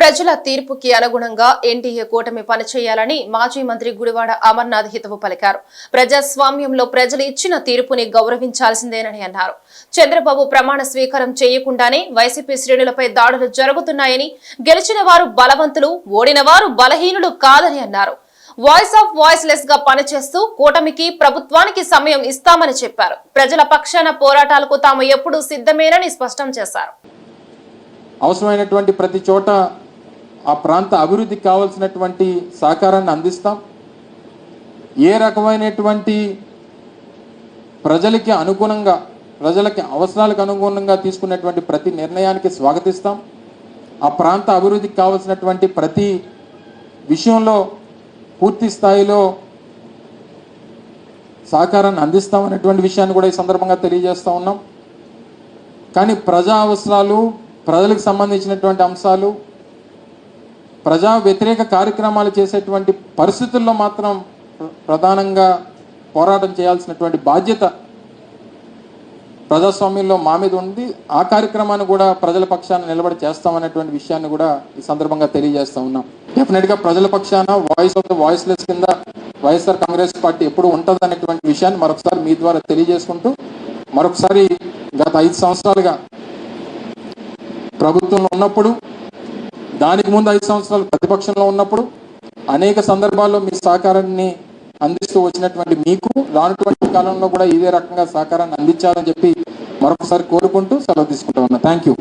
ప్రజల తీర్పుకి అనుగుణంగా ఎన్డీఏ కూటమి పనిచేయాలని మాజీ మంత్రి గుడివాడ అమర్నాథ్ హితవు పలికారు. ప్రజాస్వామ్యంలో ప్రజలు ఇచ్చిన తీర్పుని గౌరవించాల్సిందేనని అన్నారు. చంద్రబాబు ప్రమాణ స్వీకారం చేయకుండానే వైసీపీ శ్రేణులపై దాడులు జరుగుతున్నాయని గెలిచిన వారు బలవంతులు ఓడిన వారు బలహీనులు కాదని అన్నారు. వాయిస్ ఆఫ్ వాయిస్ లెస్గా పనిచేస్తూ కూటమికి ప్రభుత్వానికి సమయం ఇస్తామని చెప్పారు. ప్రజల పక్షాన పోరాటాలకు తాము ఎప్పుడూ సిద్ధమేనని స్పష్టం చేశారు. అవసరమైనటువంటి ప్రతి చోట ఆ ప్రాంత అభివృద్ధికి కావాల్సినటువంటి సహకారాన్ని అందిస్తాం. ఏ రకమైనటువంటి ప్రజలకి అనుగుణంగా ప్రజలకి అవసరాలకు అనుగుణంగా తీసుకున్నటువంటి ప్రతి నిర్ణయానికి స్వాగతిస్తాం. ఆ ప్రాంత అభివృద్ధికి కావాల్సినటువంటి ప్రతి విషయంలో పూర్తి స్థాయిలో సహకారాన్ని అందిస్తాం అనేటువంటి విషయాన్ని కూడా ఈ సందర్భంగా తెలియజేస్తూ ఉన్నాం. కానీ ప్రజా అవసరాలు ప్రజలకు సంబంధించినటువంటి అంశాలు ప్రజా వ్యతిరేక కార్యక్రమాలు చేసేటువంటి పరిస్థితుల్లో మాత్రం ప్రధానంగా పోరాటం చేయాల్సినటువంటి బాధ్యత ప్రజాస్వామ్యంలో మా మీద ఉంది. ఆ కార్యక్రమాన్ని కూడా ప్రజల పక్షాన నిలబడి చేస్తామనేటువంటి విషయాన్ని కూడా ఈ సందర్భంగా తెలియజేస్తా ఉన్నాం. డెఫినెట్గా ప్రజల పక్షాన వాయిస్ ఆఫ్ ద వాయిస్లెస్ కింద వైఎస్ఆర్ కాంగ్రెస్ పార్టీ ఎప్పుడు ఉంటుంది అనేటువంటి విషయాన్ని మరొకసారి మీ ద్వారా తెలియజేసుకుంటూ మరొకసారి గత ఐదు సంవత్సరాలుగా ప్రభుత్వంలో ఉన్నప్పుడు దానికి ముందు ఐదు సంవత్సరాలు ప్రతిపక్షంలో ఉన్నప్పుడు అనేక సందర్భాల్లో మీ సహకారాన్ని అందిస్తూ వచ్చినటువంటి మీకు రానటువంటి కాలంలో కూడా ఇదే రకంగా సహకారాన్ని అందించాలని చెప్పి మరొకసారి కోరుకుంటూ సెలవు తీసుకుంటా ఉన్నా థ్యాంక్ యూ